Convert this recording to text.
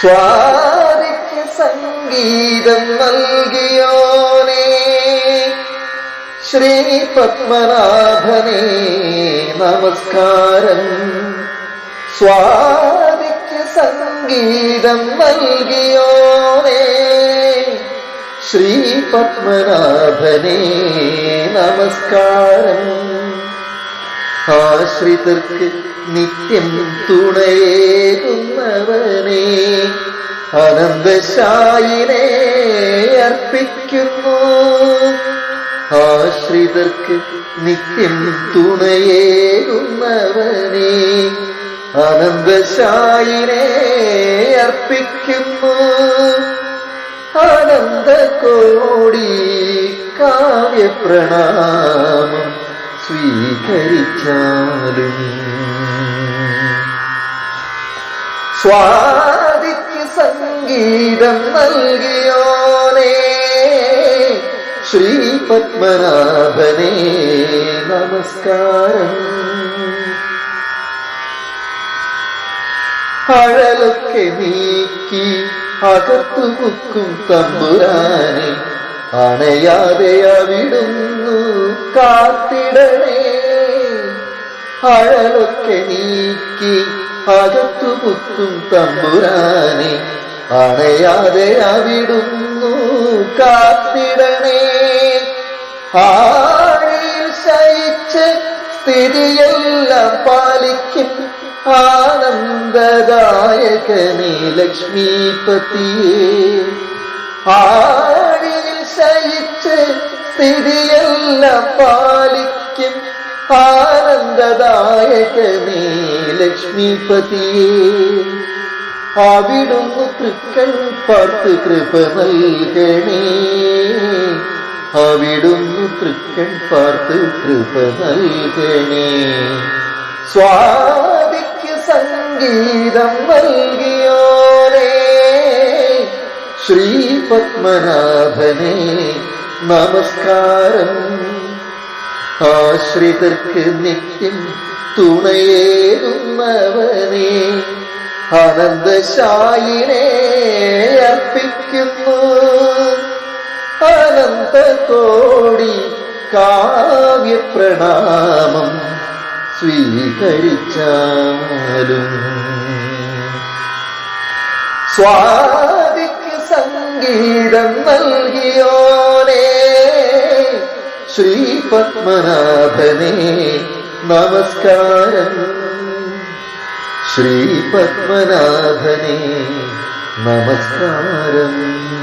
സ്വാതിക്ക് സംഗീതം നൽകിയോനേ. ശ്രീ പത്മനാഭനെ നമസ്കാരം. സ്വാതിക്ക് സംഗീതം നൽകിയോനേ. ശ്രീ പത്മനാഭനെ നമസ്കാരം. ആശ്രിതർക്ക് നിത്യം തുണയേകുന്നവനെ അനന്തശായിനെ അർപ്പിക്കുന്നു. ആശ്രിതർക്ക് നിത്യം തുണയേകുന്നവനെ അനന്തശായിനെ അർപ്പിക്കുന്നു. ആനന്ദ കോടി കാവ്യപ്രണാമം സ്വീകരിച്ചാലും സ്വാതിക്ക് സംഗീതം നൽകിയോനേ ശ്രീ പത്മനാഭനെ നമസ്കാരം. അഴലൊക്കെ നീക്കി അകത്തു മുക്കും തമ്പുരാനെ അണയാതെ അവിടുന്നു കാത്തിടണേ. അഴലൊക്കെ നീക്കി അകത്തു കുത്തും തമ്പുരാനെ. അണയാതെ അവിടുന്നു കാത്തിടണേ. ആഴിയിൽ ശയിച്ച് സ്ഥിതിയെല്ലാം പാലിക്കും ആനന്ദദായകനെ ലക്ഷ്മീപതിയേ. ആഴിയിൽ ശയിച്ച് സ്ഥിതിയെല്ലാം പാലിക്കും. ആനന്ദദായകമേ ലക്ഷ്മീപതിയേ അവിടുന്നു തൃക്കൾ പാർത്ത് കൃപ നൽകണേ. അവിടുന്നു തൃക്കൺ പാർത്ത് കൃപ നൽകണേ. സ്വാതിക്ക് സംഗീതം നൽകിയോരേ ശ്രീ പത്മനാഭനെ നമസ്കാരം. ആശ്രിതർക്ക് നിത്യം തുണയേകുന്നവനെ അനന്തശായിനെ അർപ്പിക്കുന്നു. അനന്ത കോടി കാവ്യപ്രണാമം സ്വീകരിച്ചാലും. സ്വാതിക്ക് സംഗീതം നൽകിയോനേ. ശ്രീ പത്മനാഭനേ നമസ്കാരം. ശ്രീ പത്മനാഭനേ നമസ്കാരം.